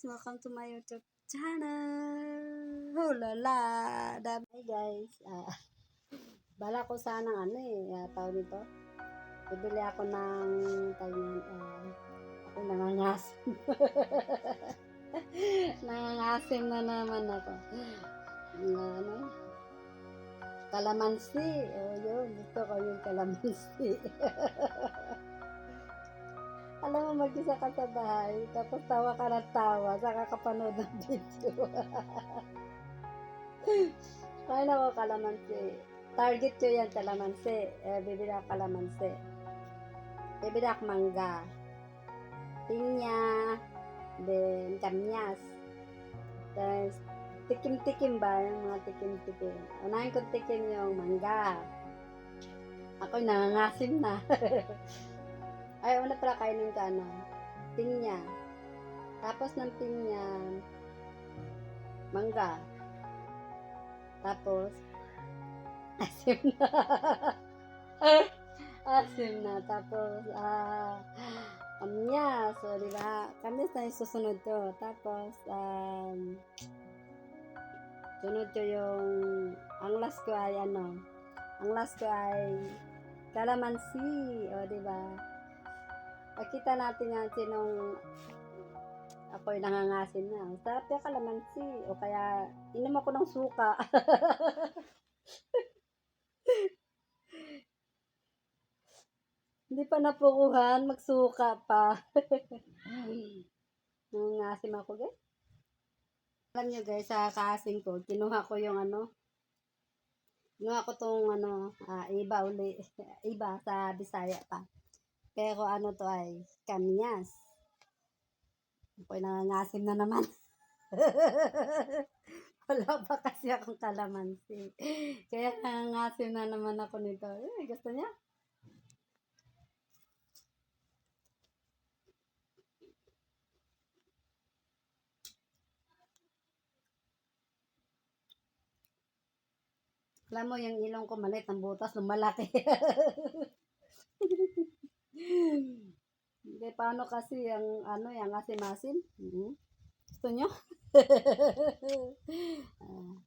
guys! Welcome to my YouTube channel! Hulala! Dami Hey guys! Ah, bala ko sana ano eh, uh, tawag nito. Bibili ako ng tawag ah, ako nangangasim. nangangasim na naman ako. Na ano? Kalamansi. Oh, yun. Gusto ko yung kalamansi. Mag-isa ka sa bahay, tapos tawa ka ng tawa, saka kapanood ng video. Kaya na ako kalamansi. Target ko yan, kalamansi. Eh, bibili ako kalamansi. Bibili ako mangga. Pinya. Then, kamyas. Tapos, tikim-tikim ba? Yung mga tikim-tikim. Unahin ko tikim yung mangga. Ako'y nangangasim na. Ay, una pala kainin ka ano, pinya. Tapos ng pinya, mangga. Tapos, asim na. asim na. Tapos, ah, kamyas. So, di ba? Na yung susunod to. Tapos, um, sunod ko yung, ang last ko ay ano, ang last ko ay kalamansi. O, di ba? Nakita natin yan sinong ako'y nangangasin na. Sarap yung kalamansi. O kaya, inom ako ng suka. Hindi pa napukuhan, magsuka pa. Nangangasim ako, guys. Alam nyo guys, sa kasing ko, kinuha ko yung ano, kinuha ko tong ano, ah, iba uli, iba sa Bisaya pa. Pero ano to ay kamyas. Ako'y nangangasim na naman. Wala pa kasi akong kalamansi. Kaya nangangasim na naman ako nito. Eh, gusto niya? Alam mo, yung ilong ko malit, ang butas lumalaki. paano kasi ang ano, yung asim-asim? Mhm. Gusto nyo? Ah.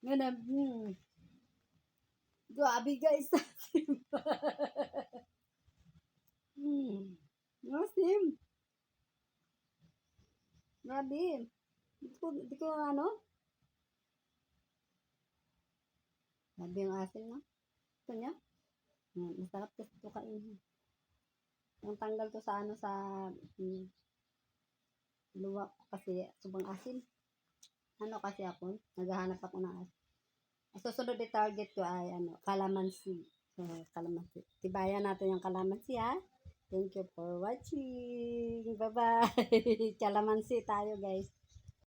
Ganun, hmm. Grabe guys, hmm. Asim. Grabe. Di ko, di ko ano, Sabi yung asin, no? Gusto niya? Mm, masarap kasi ito kainin. Ang tanggal to sa ano sa mm, luwa ko kasi subang asin. Ano kasi ako? Naghahanap ako ng asin. Susunod na target ko ay ano, kalamansi. So, kalamansi. Tibayan natin yung kalamansi, ha? Thank you for watching. Bye-bye. kalamansi tayo, guys.